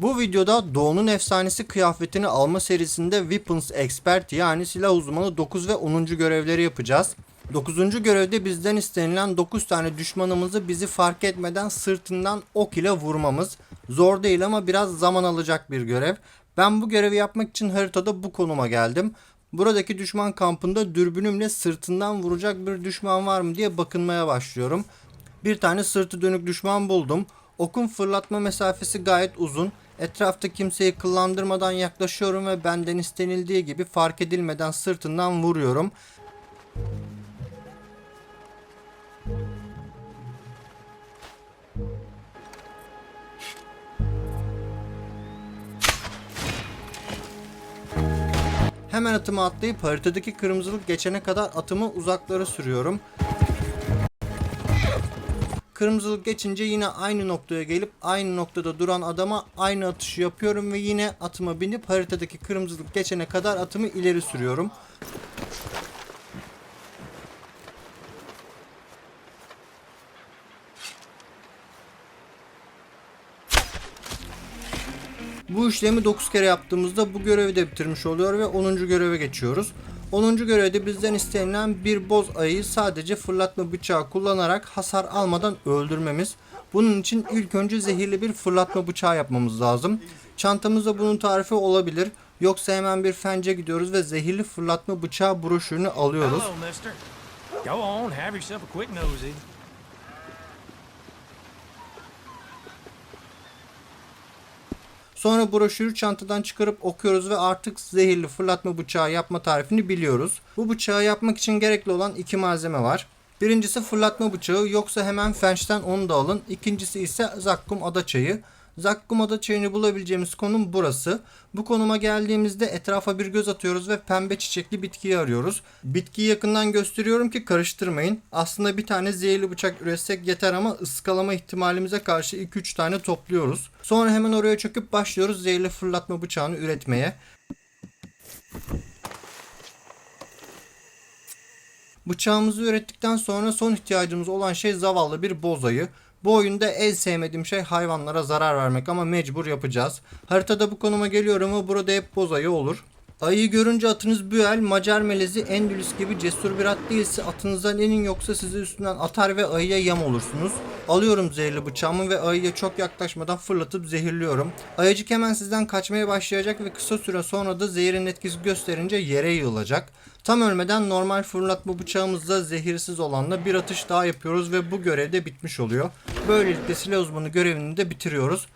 Bu videoda Doğu'nun efsanesi kıyafetini alma serisinde Weapons Expert yani silah uzmanı 9 ve 10. görevleri yapacağız. 9. görevde bizden istenilen 9 tane düşmanımızı bizi fark etmeden sırtından ok ile vurmamız. Zor değil ama biraz zaman alacak bir görev. Ben bu görevi yapmak için haritada bu konuma geldim. Buradaki düşman kampında dürbünümle sırtından vuracak bir düşman var mı diye bakınmaya başlıyorum. Bir tane sırtı dönük düşman buldum. Okun fırlatma mesafesi gayet uzun. Etrafta kimseyi kıllandırmadan yaklaşıyorum ve benden istenildiği gibi fark edilmeden sırtından vuruyorum. Hemen atıma atlayıp haritadaki kırmızılık geçene kadar atımı uzaklara sürüyorum. Kırmızılık geçince yine aynı noktaya gelip aynı noktada duran adama aynı atışı yapıyorum ve yine atıma binip haritadaki kırmızılık geçene kadar atımı ileri sürüyorum. Bu işlemi 9 kere yaptığımızda bu görevi de bitirmiş oluyor ve 10. göreve geçiyoruz. 10. görevde bizden istenilen bir boz ayıyı sadece fırlatma bıçağı kullanarak hasar almadan öldürmemiz. Bunun için ilk önce zehirli bir fırlatma bıçağı yapmamız lazım. Çantamızda bunun tarifi olabilir. Yoksa hemen bir fence gidiyoruz ve zehirli fırlatma bıçağı broşürünü alıyoruz. Hello, Sonra broşürü çantadan çıkarıp okuyoruz ve artık zehirli fırlatma bıçağı yapma tarifini biliyoruz. Bu bıçağı yapmak için gerekli olan iki malzeme var. Birincisi fırlatma bıçağı yoksa hemen fençten onu da alın. İkincisi ise zakkum adaçayı. Zakkum adaçayını bulabileceğimiz konum burası. Bu konuma geldiğimizde etrafa bir göz atıyoruz ve pembe çiçekli bitkiyi arıyoruz. Bitkiyi yakından gösteriyorum ki karıştırmayın. Aslında bir tane zehirli bıçak üretsek yeter ama ıskalama ihtimalimize karşı 2-3 tane topluyoruz. Sonra hemen oraya çöküp başlıyoruz zehirli fırlatma bıçağını üretmeye. Bıçağımızı ürettikten sonra son ihtiyacımız olan şey zavallı bir bozayı. Bu oyunda en sevmediğim şey hayvanlara zarar vermek ama mecbur yapacağız. Haritada bu konuma geliyorum ama burada hep bozayı olur. Ayıyı görünce atınız büel, Macar melezi, Endülüs gibi cesur bir at değilse atınızdan inin yoksa sizi üstünden atar ve ayıya yem olursunuz. Alıyorum zehirli bıçağımı ve ayıya çok yaklaşmadan fırlatıp zehirliyorum. Ayıcık hemen sizden kaçmaya başlayacak ve kısa süre sonra da zehirin etkisi gösterince yere yığılacak. Tam ölmeden normal fırlatma bıçağımızla zehirsiz olanla bir atış daha yapıyoruz ve bu görev de bitmiş oluyor. Böylelikle silah uzmanı görevini de bitiriyoruz.